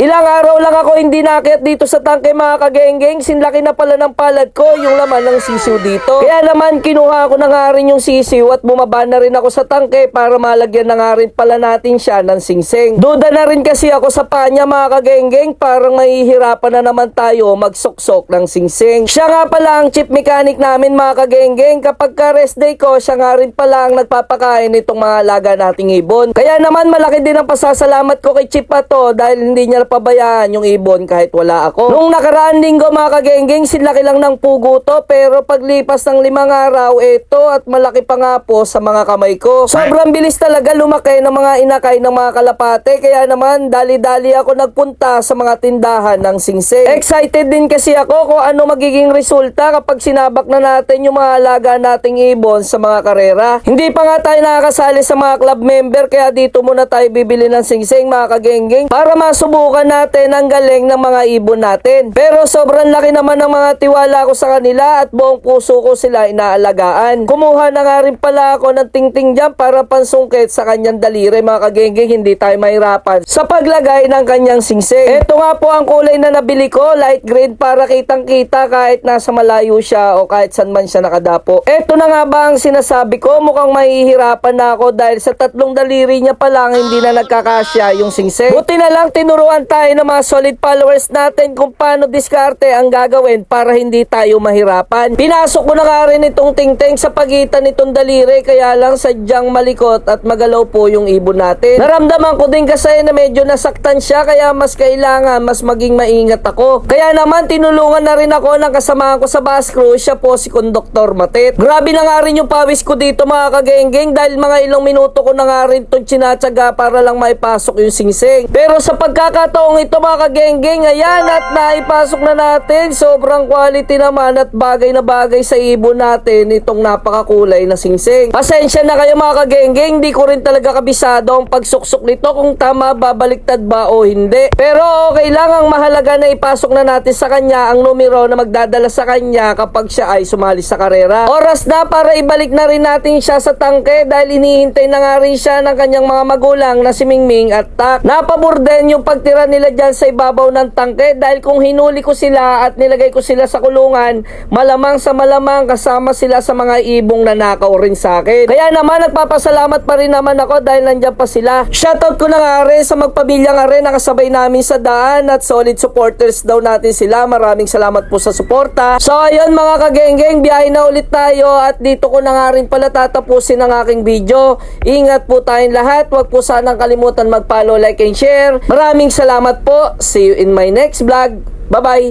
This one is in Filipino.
Ilang araw lang ako hindi nakit dito sa tangke mga kagenggeng. Sinlaki na pala ng palad ko yung laman ng sisiw dito. Kaya naman kinuha ko na nga rin yung sisiw at bumaba na rin ako sa tangke para malagyan na nga rin pala natin siya ng singsing. Duda na rin kasi ako sa panya mga kagenggeng. Parang mahihirapan na naman tayo magsuksok ng singsing. Siya nga pala ang chip mechanic namin mga kagenggeng. Kapag ka rest day ko, siya nga rin pala ang nagpapakain itong mga alaga nating ibon. Kaya naman malaki din ang pasasalamat ko kay Chip pa to dahil hindi niya napabayaan yung ibon kahit wala ako. Nung nakaraan linggo mga kagenggeng, sinlaki lang ng pugo to pero paglipas ng limang araw, eto at malaki pa nga po sa mga kamay ko. Sobrang bilis talaga lumaki ng mga inakay ng mga kalapate kaya naman dali-dali ako nagpunta sa mga tindahan ng singsing. Excited din kasi ako kung ano magiging resulta kapag sinabak na natin yung mga alaga nating ibon sa mga karera. Hindi pa nga tayo nakakasali sa mga club member kaya dito muna tayo bibili ng singsing mga kagenggeng para masubukan natin ang galing ng mga ibon natin. Pero sobrang laki naman ng mga tiwala ko sa kanila at buong puso ko sila inaalagaan. Kumuha na nga rin pala ako ng tingting dyan para pansungkit sa kanyang daliri mga kagenggeng hindi tayo mahirapan sa paglagay ng kanyang singsing. Ito nga po ang kulay na nabili ko, light green para kitang kita kahit nasa malayo siya o kahit saan man siya nakadapo. Ito na nga ba ang sinasabi ko, mukhang mahihirapan na ako dahil sa tatlong daliri niya pa lang hindi na nagkakasya yung singsing. Buti na lang tinuruan tayo ng mga solid followers natin kung paano diskarte ang gagawin para hindi tayo mahirapan. Pinasok ko na nga rin itong tingting sa pagitan nitong daliri kaya lang sadyang malikot at magalaw po yung ibon natin. Naramdaman ko din kasi na medyo nasaktan siya kaya mas kailangan mas maging maingat ako. Kaya naman tinulungan na rin ako ng kasamahan ko sa bus crew, siya po si Konduktor Matet. Grabe na nga rin yung pawis ko dito mga kagenggeng dahil mga ilang minuto ko na nga rin itong para lang maipasok yung singsing. Pero sa pagkakataong ito mga kagenggeng, ayan at naipasok na natin. Sobrang quality naman at bagay na bagay sa ibon natin itong napakakulay na singsing. Pasensya na kayo mga kagenggeng, di ko rin talaga kabisado ang pagsuksok nito kung tama babaliktad ba o hindi. Pero okay lang ang mahalaga na ipasok na natin sa kanya ang numero na magdadala sa kanya kapag siya ay sumali sa karera. Oras na para ibalik na rin natin siya sa tangke dahil inihintay na nga rin siya ng kanyang mga magulang na si Mingming at Tak. Napabor din yung pagtira nila dyan sa ibabaw ng tangke dahil kung hinuli ko sila at nilagay ko sila sa kulungan, malamang sa malamang kasama sila sa mga ibong nanakaw rin sa akin. Kaya naman nagpapasalamat pa rin naman ako dahil nandyan pa sila. Shoutout ko na nga rin sa magpamilya nga rin nakasabay namin sa daan at solid supporters daw natin sila. Maraming salamat po sa suporta. So ayun mga kagenggeng, biyahe na ulit tayo at dito ko na nga rin pala tatapusin ang aking video. Ingat po tayong lahat. Huwag po sanang kalimutan mag-follow, like, and share. Maraming salamat po. See you in my next vlog. Bye-bye!